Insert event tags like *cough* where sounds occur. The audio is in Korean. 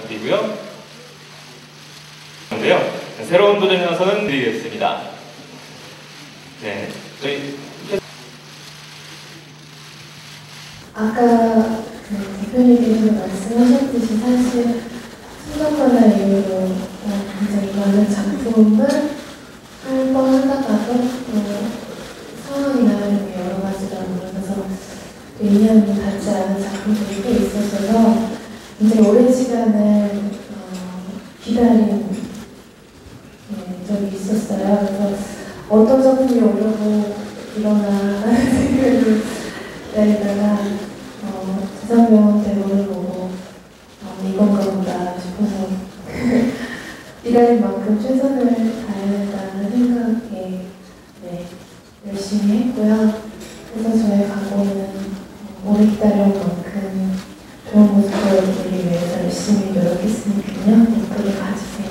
주시고요. 인데요. 새로운 도전에 나서는 드리겠습니다. 네, 저희 아까 그 대표님께서 말씀하셨듯이 사실 수정과나 이후로 어, 굉장히 많은 작품을 할번 하다가도 또 상황이나 여러 가지가 오면서 또 인연이 닿지 않은 작품들이 꽤 있었어서 굉장히 오랜 시간을 어, 기다린 네, 적이 있었어요. 그래서 어떤 작품이 오려고 일어나 생각을 기다리다가 어, 재상병원 대본을 보고 어, 이건가 보다 싶어서 *laughs* 기다린 만큼 최선을 다해야겠다는 생각에 네, 열심히 했고요. 그래서 저의 각오는 오래 기다려온 만큼 좋은 모습 보여드리기 위해서 열심히 노력했으니까요. 예쁘게 봐주세요.